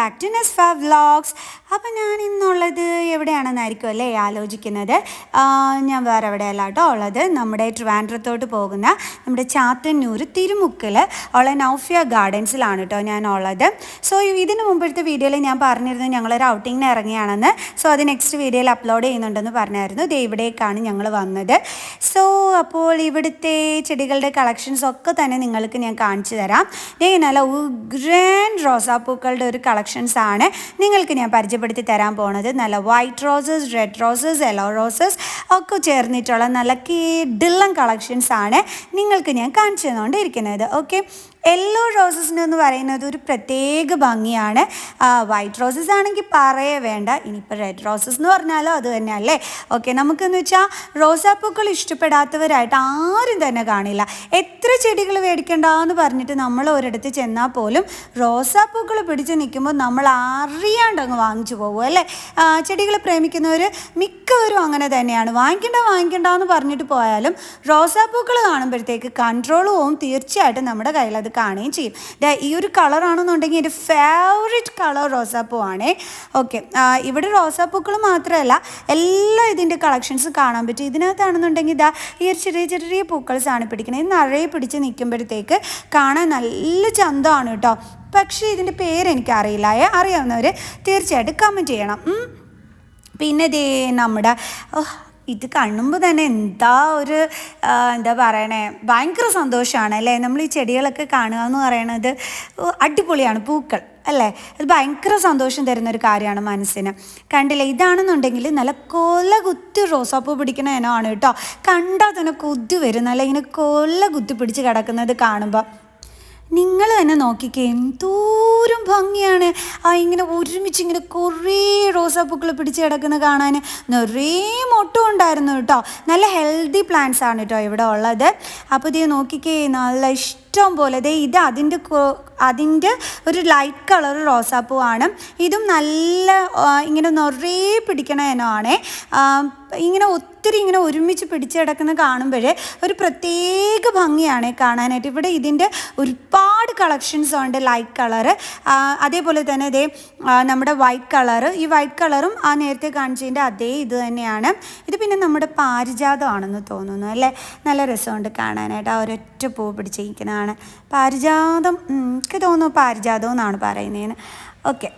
Back to നെസ്ഫ vlogs അപ്പോൾ ഞാൻ ഇന്നുള്ളത് എവിടെയാണെന്നായിരിക്കും അല്ലേ ആലോചിക്കുന്നത്? ഞാൻ വേറെ എവിടെയല്ല കേട്ടോ ഉള്ളത്. നമ്മുടെ ട്രിവാൻഡ്രത്തോട്ട് പോകുന്ന നമ്മുടെ ചാത്തന്നൂർ തിരുമുക്കിൽ ഉള്ള നൗഫിയ ഗാർഡൻസിലാണ് കേട്ടോ ഞാൻ ഉള്ളത്. സോ ഇതിന് മുമ്പത്തെ വീഡിയോയിൽ ഞാൻ പറഞ്ഞിരുന്നു ഞങ്ങളൊരു ഔട്ടിങ്ങിന് ഇറങ്ങിയാണെന്ന്. സോ അത് നെക്സ്റ്റ് വീഡിയോയിൽ അപ്ലോഡ് ചെയ്യുന്നുണ്ടെന്ന് പറഞ്ഞായിരുന്നു. ഇത് ഇവിടേക്കാണ് ഞങ്ങൾ വന്നത്. സോ അപ്പോൾ ഇവിടുത്തെ ചെടികളുടെ കളക്ഷൻസ് ഒക്കെ തന്നെ നിങ്ങൾക്ക് ഞാൻ കാണിച്ചു തരാം. ഇതേ നല്ല ഉഗ്രൻ റോസാപ്പൂക്കളുടെ ഒരു കളക്ഷൻസ് ആണ്. നിങ്ങൾക്ക് ഞാൻ പരിചയപ്പെടുത്തി തരാൻ പോണത് നല്ല white roses red roses yellow roses ഒക്കെ ചേർന്നിട്ടുള്ള നല്ല കിഡിലം കളക്ഷൻസ് ആണ് നിങ്ങൾക്ക് ഞാൻ കാണിച്ചു തന്നുകൊണ്ടിരിക്കുന്നത്. ഓക്കെ യെല്ലോ റോസസിന് എന്ന് പറയുന്നത് ഒരു പ്രത്യേക ഭംഗിയാണ്. വൈറ്റ് റോസസ് ആണെങ്കിൽ പറയേ വേണ്ട. ഇനിയിപ്പോൾ റെഡ് റോസസ് എന്ന് പറഞ്ഞാലോ അത് തന്നെ അല്ലേ? ഓക്കെ നമുക്കെന്ന് വെച്ചാൽ റോസാപ്പൂക്കൾ ഇഷ്ടപ്പെടാത്തവരായിട്ട് ആരും തന്നെ കാണില്ല. എത്ര ചെടികൾ മേടിക്കണ്ടെന്ന് പറഞ്ഞിട്ട് നമ്മൾ ഒരിടത്ത് ചെന്നാൽ പോലും റോസാപ്പൂക്കൾ പിടിച്ച് നിൽക്കുമ്പോൾ നമ്മൾ അറിയാണ്ട് അങ്ങ് വാങ്ങിച്ചു പോകും അല്ലേ? ചെടികൾ പ്രേമിക്കുന്നവർ മിക്കവരും അങ്ങനെ തന്നെയാണ്. വാങ്ങിക്കണ്ട വാങ്ങിക്കണ്ടെന്ന് പറഞ്ഞിട്ട് പോയാലും റോസാപ്പൂക്കൾ കാണുമ്പോഴത്തേക്ക് കൺട്രോൾ പോവും തീർച്ചയായിട്ടും നമ്മുടെ കയ്യിൽ അത് കാണുകയും ചെയ്യും. ഈ ഒരു കളറാണെന്നുണ്ടെങ്കിൽ എന്റെ ഫേവറേറ്റ് കളർ റോസാപ്പൂ ആണേ ഓക്കെ ഇവിടെ റോസാപ്പൂക്കൾ മാത്രമല്ല എല്ലാ ഇതിന്റെ കളക്ഷൻസ് കാണാൻ പറ്റും. ഇതിനകത്താണെന്നുണ്ടെങ്കിൽ ഇതാ ഈ ഒരു ചെറിയ ചെറിയ പൂക്കൾസാണ് പിടിക്കുന്നത് ഇത് നിറയെ പിടിച്ച് നിൽക്കുമ്പോഴത്തേക്ക് കാണാൻ നല്ല ചന്തമാണ് കേട്ടോ. പക്ഷേ ഇതിന്റെ പേരെനിക്കറിയില്ല അറിയാവുന്നവർ തീർച്ചയായിട്ടും കമന്റ് ചെയ്യണം. പിന്നെ ദേ നമ്മുടെ ഇത് കാണുമ്പോൾ തന്നെ എന്താ ഒരു എന്താ പറയണേ ഭയങ്കര സന്തോഷമാണ് അല്ലേ? നമ്മൾ ഈ ചെടികളൊക്കെ കാണുക എന്ന് പറയണത് അടിപൊളിയാണ് പൂക്കൾ അല്ലേ? അത് ഭയങ്കര സന്തോഷം തരുന്ന ഒരു കാര്യമാണ് മനസ്സിന്. കണ്ടില്ലേ? ഇതാണെന്നുണ്ടെങ്കിൽ നല്ല കൊല കുത്തി റോസാപ്പൂ പിടിക്കുന്ന ഇനമാണ് കേട്ടോ. കണ്ടാൽ തന്നെ കൊതി വരും. നല്ല ഇങ്ങനെ കൊല കുത്തി പിടിച്ച് കിടക്കുന്നത് കാണുമ്പോൾ നിങ്ങൾ തന്നെ നോക്കിക്കേ എന്തോരം ഭംഗിയാണ്. ആ ഇങ്ങനെ ഒരുമിച്ച് ഇങ്ങനെ കുറേ റോസാപ്പൂക്കൾ പിടിച്ച് കിടക്കുന്ന കാണാൻ നിറയെ മൊട്ടം ഉണ്ടായിരുന്നു കേട്ടോ. നല്ല ഹെൽത്തി പ്ലാന്റ്സ് ആണ് കേട്ടോ ഇവിടെ ഉള്ളത്. അപ്പോൾ ഇത് നോക്കിക്കേ നല്ല ഇഷ്ടം പോലെ. ദേ ഇത് അതിന്റെ അതിന്റെ ഒരു ലൈറ്റ് കളർ റോസാപ്പൂവാണ് ഇതും നല്ല ഇങ്ങനെ നിറയെ പിടിക്കണ ഇനമാണേ. ഇങ്ങനെ ഒത്തിരി ഇങ്ങനെ ഒരുമിച്ച് പിടിച്ച് കിടക്കുന്ന കാണുമ്പോഴേ ഒരു പ്രത്യേക ഭംഗിയാണ് കാണാനായിട്ട്. ഇവിടെ ഇതിന്റെ ഒരുപാട് കളക്ഷൻസ് ഉണ്ട് ലൈറ്റ് കളറ് അതേപോലെ തന്നെ ഇതേ നമ്മുടെ വൈറ്റ് കളറ് ഈ വൈറ്റ് കളറും ആ നേരത്തെ കാണിച്ചതിന്റെ അതേ ഇത് തന്നെയാണ്. ഇത് പിന്നെ നമ്മുടെ പാരിജാതമാണെന്ന് തോന്നുന്നു അല്ലേ? നല്ല രസമുണ്ട് കാണാനായിട്ട്. ആ ഒരൊറ്റ പൂ പിടിച്ചിരിക്കുന്നതാണ് പാരിജാതം എനിക്ക് തോന്നുന്നു പാരിജാതം എന്നാണ് പറയുന്നതിന് ഓക്കെ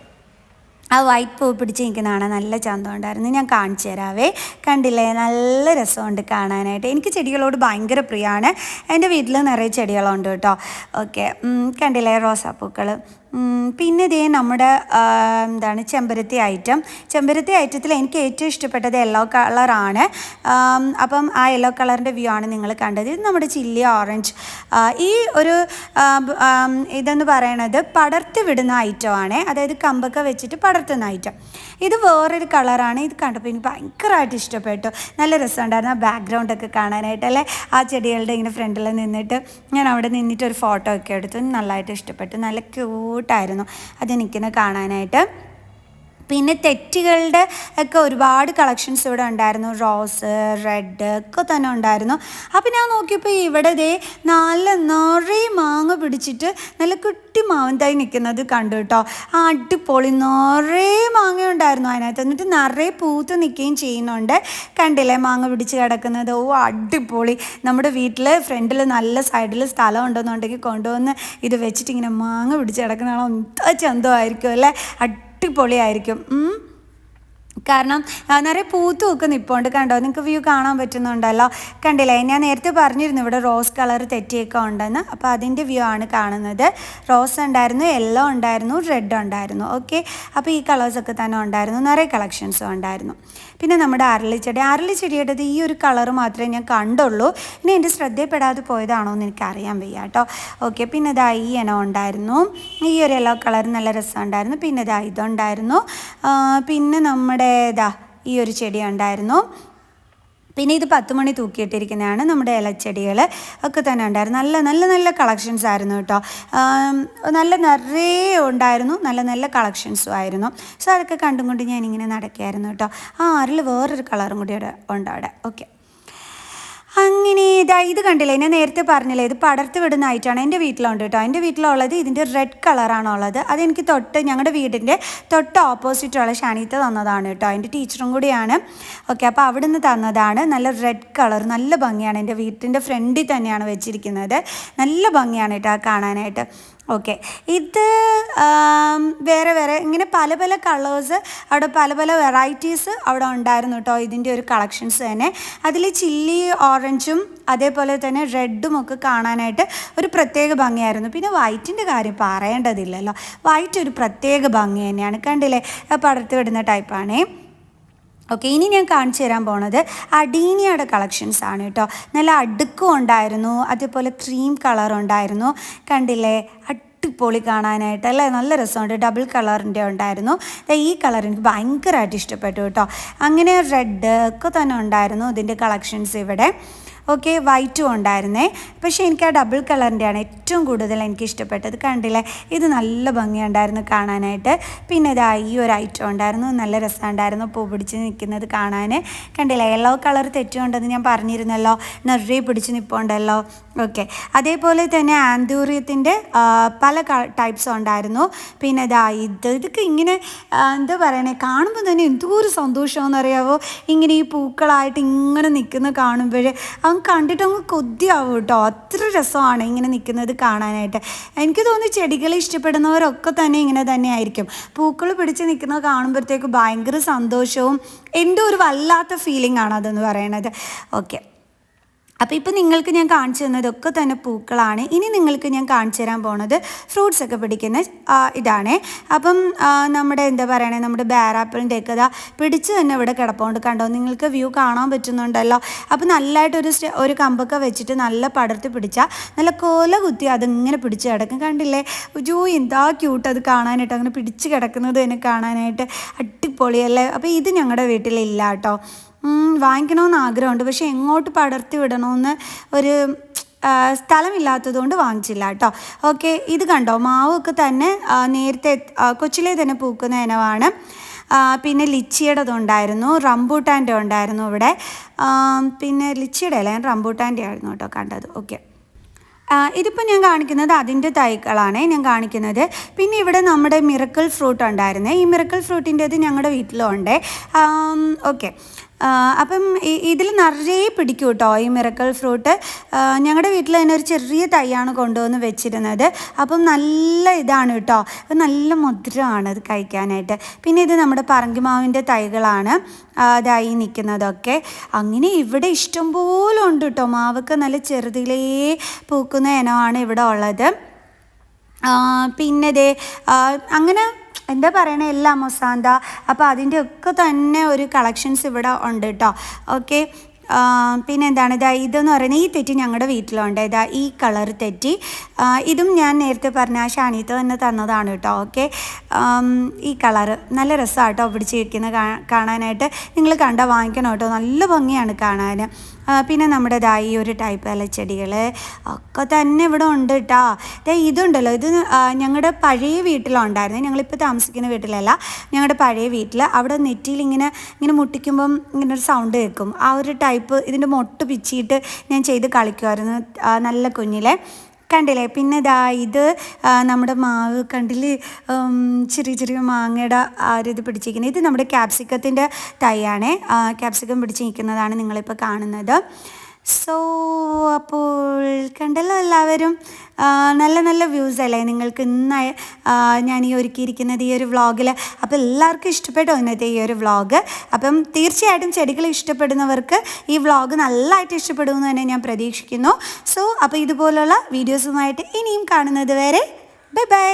ആ വൈറ്റ് പൂ പിടിച്ച് നിൽക്കുന്നതാണ് നല്ല ചന്തം ഉണ്ടായിരുന്നു ഞാൻ കാണിച്ചു തരാവേ. കണ്ടില്ലേ? നല്ല രസമുണ്ട് കാണാനായിട്ട്. എനിക്ക് ചെടികളോട് ഭയങ്കര പ്രിയമാണ്. എന്റെ വീട്ടിൽ നിറയെ ചെടികളുണ്ട് കേട്ടോ. ഓക്കെ കണ്ടില്ലേ? റോസാപ്പൂക്കൾ പിന്നെ ഇതേ നമ്മുടെ എന്താണ് ചെമ്പരത്തി ഐറ്റം. ചെമ്പരത്തി ഐറ്റത്തിൽ എനിക്ക് ഏറ്റവും ഇഷ്ടപ്പെട്ടത് യെല്ലോ കളറാണ് അപ്പം ആ യെല്ലോ കളറിന്റെ വ്യൂ ആണ് നിങ്ങൾ കണ്ടത്. ഇത് നമ്മുടെ ചില്ലി ഓറഞ്ച്. ഈ ഒരു ഇതെന്ന് പറയണത് പടർത്തി വിടുന്ന ഐറ്റമാണ് അതായത് കമ്പൊക്കെ വെച്ചിട്ട് പടർത്തുന്ന ഐറ്റം. ഇത് വേറൊരു കളറാണ്. ഇത് കണ്ടപ്പോൾ എനിക്ക് ഭയങ്കരമായിട്ട് ഇഷ്ടപ്പെട്ടു. നല്ല രസമുണ്ടായിരുന്നു ആ ബാക്ക്ഗ്രൗണ്ടൊക്കെ കാണാനായിട്ട് അല്ലേ? ആ ചെടികളുടെ ഇങ്ങനെ ഫ്രണ്ടിൽ നിന്നിട്ട് ഞാൻ അവിടെ നിന്നിട്ട് ഒരു ഫോട്ടോ ഒക്കെ എടുത്തു. നല്ലതായിട്ട് ഇഷ്ടപ്പെട്ടു. നല്ല ക്യൂട്ടായിരുന്നു അത് നിൽക്കുന്ന കാണാനായിട്ട് പിന്നെ തെറ്റുകളുടെ ഒക്കെ ഒരുപാട് കളക്ഷൻസ് ഇവിടെ ഉണ്ടായിരുന്നു. റോസ് റെഡ് ഒക്കെ തന്നെ ഉണ്ടായിരുന്നു. അപ്പോൾ ഞാൻ നോക്കിയപ്പോൾ ഇവിടെ ദേ നല്ല നിറയെ മാങ്ങ പിടിച്ചിട്ട് നല്ല കുട്ടി മാവന്തായി നിൽക്കുന്നത് കണ്ടു കേട്ടോ അടിപൊളി നിറയെ മാങ്ങ ഉണ്ടായിരുന്നു അതിനകത്ത്. എന്നിട്ട് നിറയെ പൂത്ത് നിൽക്കുകയും ചെയ്യുന്നുണ്ട്. കണ്ടില്ലേ മാങ്ങ പിടിച്ച് കിടക്കുന്നത്? ഓ അടിപൊളി. നമ്മുടെ വീട്ടിൽ ഫ്രണ്ടിൽ നല്ല സൈഡിൽ സ്ഥലം ഉണ്ടെന്നുണ്ടെങ്കിൽ കൊണ്ടുവന്ന് ഇത് വെച്ചിട്ട് ഇങ്ങനെ മാങ്ങ പിടിച്ച് കിടക്കുന്നതാണോ എന്താ ചന്തമായിരിക്കും അല്ലേ? അടിപൊളിയായിരിക്കും. കാരണം നിറയെ പൂത്തും ഒക്കെ നിൽപ്പുണ്ട് കണ്ടോ? നിങ്ങൾക്ക് വ്യൂ കാണാൻ പറ്റുന്നുണ്ടല്ലോ. കണ്ടില്ലേ? ഞാൻ നേരത്തെ പറഞ്ഞിരുന്നു ഇവിടെ റോസ് കളർ തെറ്റിയൊക്കെ ഉണ്ടെന്ന്. അപ്പോൾ അതിന്റെ വ്യൂ ആണ് കാണുന്നത്. റോസ് ഉണ്ടായിരുന്നു യെല്ലോ ഉണ്ടായിരുന്നു റെഡ് ഉണ്ടായിരുന്നു. ഓക്കെ അപ്പോൾ ഈ കളേഴ്സൊക്കെ തന്നെ ഉണ്ടായിരുന്നു. നിറയെ കളക്ഷൻസും ഉണ്ടായിരുന്നു. പിന്നെ നമ്മുടെ അരളിച്ചെടി. അരളിച്ചെടിയുടേത് ഈ ഒരു കളർ മാത്രമേ ഞാൻ കണ്ടുള്ളൂ. ഇനി എന്റെ ശ്രദ്ധയിൽപ്പെടാതെ പോയതാണോ എന്ന് എനിക്കറിയാൻ വയ്യ കേട്ടോ. ഓക്കെ പിന്നെ ഇതാ ഈ ഇനം ഉണ്ടായിരുന്നു. ഈ ഒരു യെല്ലോ കളർ നല്ല രസമുണ്ടായിരുന്നു പിന്നെ ഇതാ ഇതുണ്ടായിരുന്നു. പിന്നെ നമ്മുടെ ഇതാ ഈ ഒരു ചെടി ഉണ്ടായിരുന്നു. പിന്നെ ഇത് പത്ത് മണി തൂക്കിയിട്ടിരിക്കുന്നതാണ് നമ്മുടെ ഇലച്ചെടികൾ ഒക്കെ തന്നെ ഉണ്ടായിരുന്നു. നല്ല നല്ല നല്ല കളക്ഷൻസ് ആയിരുന്നു കേട്ടോ. നല്ല നിറയെ ഉണ്ടായിരുന്നു. നല്ല നല്ല കളക്ഷൻസും ആയിരുന്നു. സോ അതൊക്കെ കണ്ടും കൊണ്ട് ഞാനിങ്ങനെ നടക്കുകയായിരുന്നു കേട്ടോ. ആ ആറിൽ വേറൊരു കളറും കൂടി ഉണ്ട് അവിടെ. ഓക്കെ അങ്ങനെ ഇതാ ഇത് കണ്ടില്ലേ? ഞാൻ നേരത്തെ പറഞ്ഞില്ലേ ഇത് പടർത്തി വിടുന്നതായിട്ടാണ് എന്റെ വീട്ടിലുണ്ട് കേട്ടോ എന്റെ വീട്ടിലുള്ളത് ഇതിന്റെ റെഡ് കളറാണുള്ളത് അതെനിക്ക് തൊട്ട് ഞങ്ങളുടെ വീടിന്റെ തൊട്ട് ഓപ്പോസിറ്റുള്ള ഷാനീത്ത തന്നതാണ് കേട്ടോ എന്റെ ടീച്ചറും കൂടിയാണ്. ഓക്കെ അപ്പോൾ അവിടെ നിന്ന് തന്നതാണ്. നല്ല റെഡ് കളർ നല്ല ഭംഗിയാണ്. എന്റെ വീട്ടിന്റെ ഫ്രണ്ടിൽ തന്നെയാണ് വെച്ചിരിക്കുന്നത്. നല്ല ഭംഗിയാണ് കേട്ടോ കാണാനായിട്ട്. ഓക്കെ. ഇത് വേറെ വേറെ ഇങ്ങനെ പല പല കളേഴ്സ് അവിടെ പല പല വെറൈറ്റീസ് അവിടെ ഉണ്ടായിരുന്നു കേട്ടോ ഇതിന്റെ ഒരു കളക്ഷൻസ് തന്നെ. അതിൽ ചില്ലി ഓറഞ്ചും അതേപോലെ തന്നെ റെഡും ഒക്കെ കാണാനായിട്ട് ഒരു പ്രത്യേക ഭംഗിയായിരുന്നു. പിന്നെ വൈറ്റിന്റെ കാര്യം പറയേണ്ടതില്ലല്ലോ. വൈറ്റ് ഒരു പ്രത്യേക ഭംഗി തന്നെയാണ്. കണ്ടില്ലേ? പടർത്തി വിടുന്ന ടൈപ്പാണേ ഓക്കെ ഇനി ഞാൻ കാണിച്ചു തരാൻ പോണത് അഡീനിയയുടെ കളക്ഷൻസ് ആണ് കേട്ടോ നല്ല അടുക്കും ഉണ്ടായിരുന്നു അതേപോലെ ക്രീം കളർ ഉണ്ടായിരുന്നു. കണ്ടില്ലേ? അടിപൊളി കാണാനായിട്ട് അല്ലേ? നല്ല രസമുണ്ട് ഡബിൾ കളറിന്റെ ഉണ്ടായിരുന്നു. ഈ കളർ എനിക്ക് ഭയങ്കരമായിട്ട് ഇഷ്ടപ്പെട്ടു കേട്ടോ അങ്ങനെ റെഡ് ഒക്കെ തന്നെ ഉണ്ടായിരുന്നു ഇതിന്റെ കളക്ഷൻസ് ഇവിടെ. ഓക്കെ വൈറ്റും ഉണ്ടായിരുന്നേ. പക്ഷേ എനിക്ക് ആ ഡബിൾ കളറിന്റെയാണ് ഏറ്റവും കൂടുതൽ എനിക്ക് ഇഷ്ടപ്പെട്ടത്. കണ്ടില്ലേ? ഇത് നല്ല ഭംഗിയുണ്ടായിരുന്നു കാണാനായിട്ട്. പിന്നെ ഇതാ ഈ ഒരു ഐറ്റം ഉണ്ടായിരുന്നു. നല്ല രസമുണ്ടായിരുന്നു പൂ പിടിച്ച് നിൽക്കുന്നത് കാണാൻ കണ്ടില്ലേ? യെല്ലോ കളർ തെറ്റുണ്ടെന്ന് ഞാൻ പറഞ്ഞിരുന്നല്ലോ. നിറയെ പിടിച്ച് നിൽപ്പുണ്ടല്ലോ ഓക്കെ. അതേപോലെ തന്നെ ആന്തൂറിയത്തിന്റെ പല ടൈപ്സ് ഉണ്ടായിരുന്നു. പിന്നെ ഇതാ ഇത് ഇതൊക്കെ ഇങ്ങനെ എന്താ പറയണേ? കാണുമ്പോൾ തന്നെ എന്തോ ഒരു സന്തോഷമെന്ന് അറിയാവോ ഇങ്ങനെ ഈ പൂക്കളായിട്ട് ഇങ്ങനെ നിൽക്കുന്ന കാണുമ്പോൾ അവൻ കണ്ടിട്ട് അങ്ങ് കൊതിയാവും കേട്ടോ. അത്ര രസമാണ് ഇങ്ങനെ നിൽക്കുന്നത് കാണാനായിട്ട്. എനിക്ക് തോന്നുന്നു ചെടികളെ ഇഷ്ടപ്പെടുന്നവരൊക്കെ തന്നെ ഇങ്ങനെ തന്നെ ആയിരിക്കും പൂക്കൾ പിടിച്ച് നിൽക്കുന്നത് കാണുമ്പോഴത്തേക്ക് ഭയങ്കര സന്തോഷവും എന്റെ ഒരു വല്ലാത്ത ഫീലിംഗ് ആണ് അതെന്ന് പറയണത്. ഓക്കെ അപ്പോൾ ഇപ്പോൾ നിങ്ങൾക്ക് ഞാൻ കാണിച്ചു തന്നതൊക്കെ തന്നെ പൂക്കളാണ്. ഇനി നിങ്ങൾക്ക് ഞാൻ കാണിച്ചു തരാൻ പോണത് ഫ്രൂട്ട്സ് ഒക്കെ പിടിക്കുന്ന ഇതാണ്. അപ്പം നമ്മുടെ എന്താ പറയണേ നമ്മുടെ ബാരാപ്പിളിന്റെ ഒക്കെ ഇതാ പിടിച്ച് തന്നെ ഇവിടെ കിടപ്പുണ്ട് കണ്ടോ? നിങ്ങൾക്ക് വ്യൂ കാണാൻ പറ്റുന്നുണ്ടല്ലോ. അപ്പോൾ നല്ലതായിട്ടൊരു ഒരു കമ്പൊക്കെ വെച്ചിട്ട് നല്ല പടർത്തി പിടിച്ചാൽ നല്ല കോല കുത്തി അതിങ്ങനെ പിടിച്ച് കിടക്കും. കണ്ടില്ലേ? ജൂ എന്താ ക്യൂട്ട് അത് കാണാനായിട്ട് അങ്ങനെ പിടിച്ച് കിടക്കുന്നത് തന്നെ കാണാനായിട്ട്. അടിപൊളിയല്ലേ? അപ്പോൾ ഇത് ഞങ്ങളുടെ വീട്ടിലില്ല കേട്ടോ. വാങ്ങിക്കണമെന്ന് ആഗ്രഹമുണ്ട്. പക്ഷേ എങ്ങോട്ട് പടർത്തി വിടണമെന്ന് ഒരു സ്ഥലമില്ലാത്തതുകൊണ്ട് വാങ്ങിച്ചില്ല കേട്ടോ. ഓക്കെ ഇത് കണ്ടോ? മാവൊക്കെ തന്നെ നേരത്തെ കൊച്ചിലെ തന്നെ പൂക്കുന്ന ഇനമാണ്. പിന്നെ ലിച്ചിയുടെ ഉണ്ടായിരുന്നു റംബൂട്ടാന്റെ ഉണ്ടായിരുന്നു ഇവിടെ. പിന്നെ ലിച്ചിയുടെ അല്ല ഞാൻ റംബൂട്ടാന്റെ ആയിരുന്നു കേട്ടോ കണ്ടത്. ഓക്കെ. ഇതിപ്പോൾ ഞാൻ കാണിക്കുന്നത് അതിന്റെ തൈകളാണ് ഞാൻ കാണിക്കുന്നത്. പിന്നെ ഇവിടെ നമ്മുടെ മിറക്കിൾ ഫ്രൂട്ട് ഉണ്ടായിരുന്നേ. ഈ മിറക്കിൾ ഫ്രൂട്ടിന്റെത് ഞങ്ങളുടെ വീട്ടിലുണ്ട്. ഓക്കെ. അപ്പം ഇതിൽ നിറയെ പിടിക്കും കേട്ടോ. ഈ മിറക്കിൾ ഫ്രൂട്ട്. ഞങ്ങളുടെ വീട്ടിൽ തന്നെ ഒരു ചെറിയ തൈയാണ് കൊണ്ടുവന്ന് വെച്ചിരുന്നത്. അപ്പം നല്ല ഇതാണ് കേട്ടോ. നല്ല മധുരമാണ് ഇത് കഴിക്കാനായിട്ട്. പിന്നെ ഇത് നമ്മുടെ പറങ്കിമാവിന്റെ തൈകളാണ്. അതായി നിൽക്കുന്നതൊക്കെ അങ്ങനെ ഇവിടെ ഇഷ്ടംപോലെ ഉണ്ട് കേട്ടോ. മാവൊക്കെ നല്ല ചെറുതിലേ പൂക്കുന്ന ഇനമാണ് ഇവിടെ ഉള്ളത്. പിന്നെ ദേ അങ്ങനെ എന്താ പറയണേ? എല്ലാം മൊസാന്ത അപ്പോൾ അതിന്റെ ഒക്കെ തന്നെ ഒരു കളക്ഷൻസ് ഇവിടെ ഉണ്ട് കേട്ടോ ഓക്കെ പിന്നെ എന്താണ് ഇതാ ഇതെന്ന് പറയുന്നത് ഈ തെറ്റി ഞങ്ങളുടെ വീട്ടിലുണ്ട്. ഇതാ ഈ കളർ തെറ്റി. ഇതും ഞാൻ നേരത്തെ പറഞ്ഞ ആ ഷാനീത്ത തന്നെ തന്നതാണ് കേട്ടോ ഓക്കെ ഈ കളർ നല്ല രസമാണ് കേട്ടോ പിടിച്ചിരിക്കുന്നത് കാണാനായിട്ട്. നിങ്ങൾ കണ്ട വാങ്ങിക്കണം കേട്ടോ നല്ല ഭംഗിയാണ് കാണാൻ പിന്നെ നമ്മുടെ ഈ ഒരു ടൈപ്പ് ഇലച്ചെടികൾ ഒക്കെ തന്നെ ഇവിടെ ഉണ്ട് കേട്ടോ ദേ ഇതുണ്ടല്ലോ ഇത് ഞങ്ങളുടെ പഴയ വീട്ടിലുണ്ടായിരുന്നു. ഞങ്ങളിപ്പോൾ താമസിക്കുന്ന വീട്ടിലല്ല ഞങ്ങളുടെ പഴയ വീട്ടിൽ അവിടെ നെറ്റിയിൽ ഇങ്ങനെ ഇങ്ങനെ മുട്ടിക്കുമ്പം ഇങ്ങനെ ഒരു സൗണ്ട് കേൾക്കും. ആ ഒരു ടൈപ്പ് ഇതിന്റെ മൊട്ട് പിച്ചിയിട്ട് ഞാൻ ചെയ്ത് കളിക്കുമായിരുന്നു നല്ല കുഞ്ഞിലെ. കണ്ടില്ലേ? പിന്നെ ദാ ഇത് നമ്മുടെ മാവ് കണ്ടിൽ ചെറിയ ചെറിയ മാങ്ങയുടെ ആ ഒരു ഇത് പിടിച്ചിരിക്കുന്നത്. ഇത് നമ്മുടെ ക്യാപ്സിക്കത്തിന്റെ തൈയാണ് ക്യാപ്സിക്കം പിടിച്ച് നിൽക്കുന്നതാണ് നിങ്ങളിപ്പോൾ കാണുന്നത്. സോ അപ്പോൾ കണ്ടല്ലോ എല്ലാവരും നല്ല നല്ല വ്യൂസ് അല്ലേ? നിങ്ങൾക്ക് ഇന്ന് ഞാൻ ഈ ഒരുക്കിയിരിക്കുന്നത് ഈ ഒരു വ്ളോഗിൽ അപ്പോൾ എല്ലാവർക്കും ഇഷ്ടപ്പെട്ടോ ഇന്നത്തെ ഈ ഒരു വ്ളോഗ് അപ്പം തീർച്ചയായിട്ടും ചെടികൾ ഇഷ്ടപ്പെടുന്നവർക്ക് ഈ വ്ളോഗ് നല്ലതായിട്ട് ഇഷ്ടപ്പെടുമെന്ന് തന്നെ ഞാൻ പ്രതീക്ഷിക്കുന്നു. സോ അപ്പോൾ ഇതുപോലുള്ള വീഡിയോസുമായിട്ട് ഇനിയും കാണുന്നത് വരെ ബൈ ബൈ